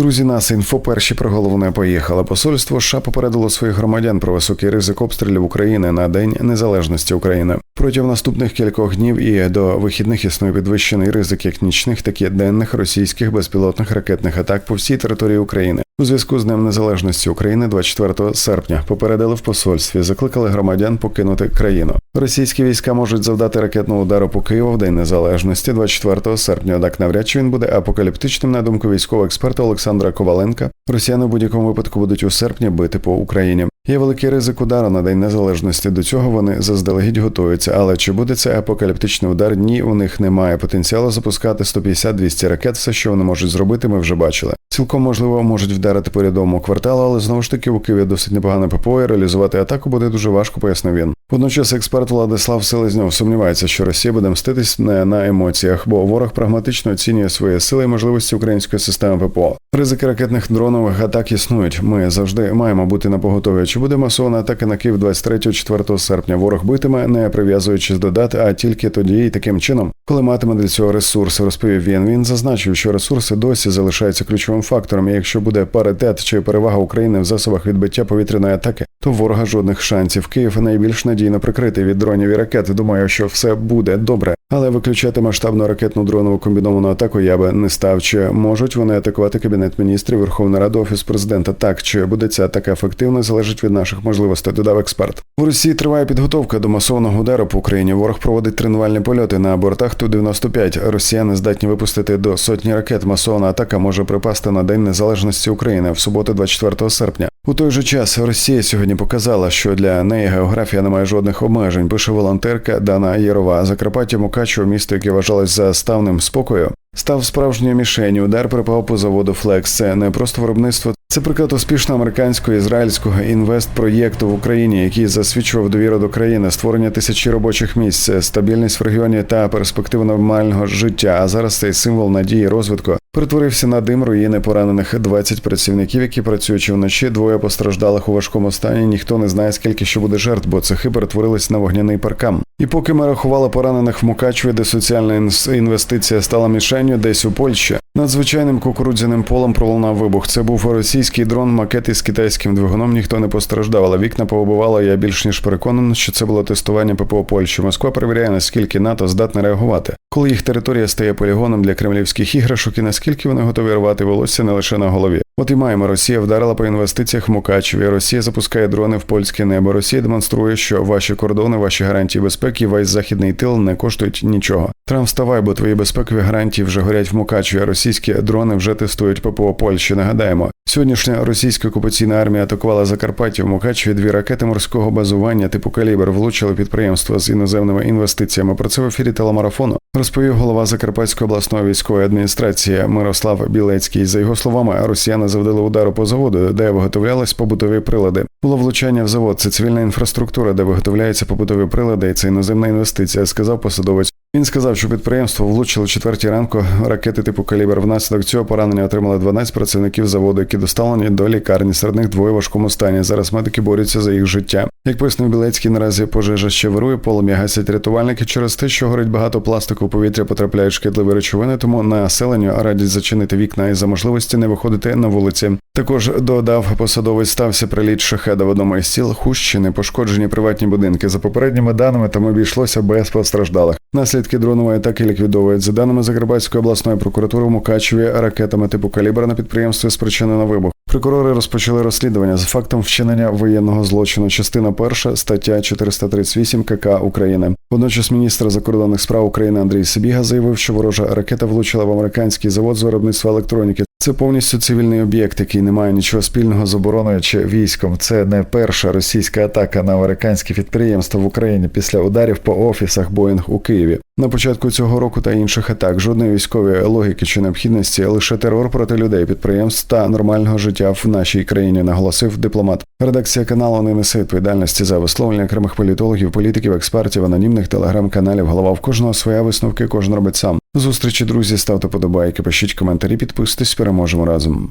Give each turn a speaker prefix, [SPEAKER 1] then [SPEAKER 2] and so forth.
[SPEAKER 1] Друзі, нас інфо перші про головне поїхали. Посольство США попередило своїх громадян про високий ризик обстрілів України на День Незалежності України. Протягом наступних кількох днів і до вихідних існує підвищений ризик як нічних, так і денних російських безпілотних ракетних атак по всій території України. У зв'язку з Днем Незалежності України 24 серпня попередили в посольстві, закликали громадян покинути країну. Російські війська можуть завдати ракетного удару по Києву в День Незалежності 24 серпня. Однак навряд чи він буде апокаліптичним на думку військового експерта Олександра Коваленка. Росіяни в будь-якому випадку будуть у серпні бити по Україні. Є великий ризик удару на День Незалежності. До цього вони заздалегідь готуються. Але чи буде це апокаліптичний удар? Ні, у них немає потенціалу запускати 150-200 ракет. Все, що вони можуть зробити, ми вже бачили. Цілком можливо можуть вдарити по рядовому кварталу, але знову ж таки у Києві досить непогане ППО, і реалізувати атаку буде дуже важко, пояснив він. Водночас експерт Владислав Селезньов сумнівається, що Росія буде мститись не на емоціях, бо ворог прагматично оцінює свої сили і можливості української системи ППО. Ризики ракетних дронових атак існують. Ми завжди маємо бути на поготові. Чи буде масована атака на Київ 23-4 серпня? Ворог битиме, не прив'язуючись до дати, а тільки тоді і таким чином, коли матиме для цього ресурси, розповів він. Він зазначив, що ресурси досі залишаються ключовим фактором. і Якщо буде паритет чи перевага України в засобах відбиття повітряної атаки, то ворога жодних шансів. Київ найбільш надійно прикритий від дронів і ракет. Думаю, що все буде добре. Але виключати масштабну ракетну дронову комбіновану атаку я би не став. Чи можуть вони атакувати кабінет міністрів Верховна Рада Офіс президента? Так чи буде ця атака ефективна, залежить від наших можливостей. Додав експерт. У Росії триває підготовка до масового удару по Україні. Ворог проводить тренувальні польоти на бортах ту 95 Росіяни здатні випустити до сотні ракет. Масована атака може припасти на День Незалежності України в суботу, 24 серпня. У той же час Росія сьогодні показала, що для неї географія не має жодних обмежень. Пише волонтерка Дана Єрова. Закарпаття Мукачево, місто, яке вважалось за ставним спокою, став справжньою мішенью. Удар припав по заводу Флекс. Це не просто виробництво. Це приклад успішного американського ізраїльського інвестпроєкту в Україні, який засвідчував довіру до країни, створення тисячі робочих місць, стабільність в регіоні та перспективу нормального життя. А зараз цей символ надії розвитку перетворився на дим руїни поранених 20 працівників, які працюючи вночі, двоє постраждалих у важкому стані. Ніхто не знає, скільки ще буде жертв, бо цехи перетворились на вогняний паркам. І поки ми рахували поранених в Мукачеві, де соціальна інвестиція стала мішенню, десь у Польщі. Надзвичайним кукурудзяним полем пролунав вибух. Це був російський дрон, макет із китайським двигуном. Ніхто не постраждав, але вікна повибивало. Я більш ніж переконаний, що це було тестування ППО Польщі. Москва перевіряє, наскільки НАТО здатне реагувати, коли їх територія стає полігоном для кремлівських іграшок, і наскільки вони готові рвати волосся не лише на голові. От і маємо Росія вдарила по інвестиціях в Мукачеві. Росія запускає дрони в польське небо. Росія демонструє, що ваші кордони, ваші гарантії безпеки, весь західний тил не коштують нічого. Трамп вставай, бо твої безпекові гарантії вже горять в Мукачеві. а Російські дрони вже тестують ППО Польщі. Нагадаємо, сьогоднішня російська окупаційна армія атакувала Закарпаття в Мукачеві. Дві ракети морського базування типу калібр влучили підприємство з іноземними інвестиціями. Про це в ефірі телемарафону розповів голова Закарпатської обласної військової адміністрації Мирослав Білецький. За його словами, росіяни завдали удару по заводу, де виготовлялись побутові прилади. Було влучання в завод. Це цивільна інфраструктура, де виготовляються побутові прилади. і Це іноземна інвестиція, сказав посадовець. Він сказав, що підприємство влучило четвертій ранку ракети типу калібр. Внаслідок цього поранення отримали 12 працівників заводу, які доставлені до лікарні. Серед них двоє в важкому стані. Зараз медики борються за їх життя. Як пояснив Білецький, наразі пожежа ще вирує, полум'я гасять рятувальники через те, що горить багато пластику, повітря потрапляють шкідливі речовини, тому населенню радять зачинити вікна і за можливості не виходити на вулиці. Також додав посадовець стався приліт шахеда в одному із сіл Хущини, пошкоджені приватні будинки. За попередніми даними там обійшлося без постраждалих. Наслідки дронової атаки ліквідовують. За даними Закарпатської обласної прокуратури, у Мукачеві ракетами типу калібра на підприємстві спричинено вибух. Прокурори розпочали розслідування за фактом вчинення воєнного злочину. Частина перша стаття 438 КК України. Водночас міністр закордонних справ України Андрій Сибіга заявив, що ворожа ракета влучила в американський завод з виробництва електроніки. Це повністю цивільний об'єкт, який не має нічого спільного з обороною чи військом. Це не перша російська атака на американське підприємство в Україні після ударів по офісах Боїнг у Києві. На початку цього року та інших атак жодної військової логіки чи необхідності, лише терор проти людей, підприємств та нормального життя в нашій країні, наголосив дипломат. Редакція каналу не несе відповідальності за висловлення окремих політологів, політиків, експертів, анонімних телеграм-каналів. Голова в кожного своя висновки, кожен робить сам. Зустрічі, друзі, ставте подобайки, пишіть коментарі, підписуйтесь, переможемо разом.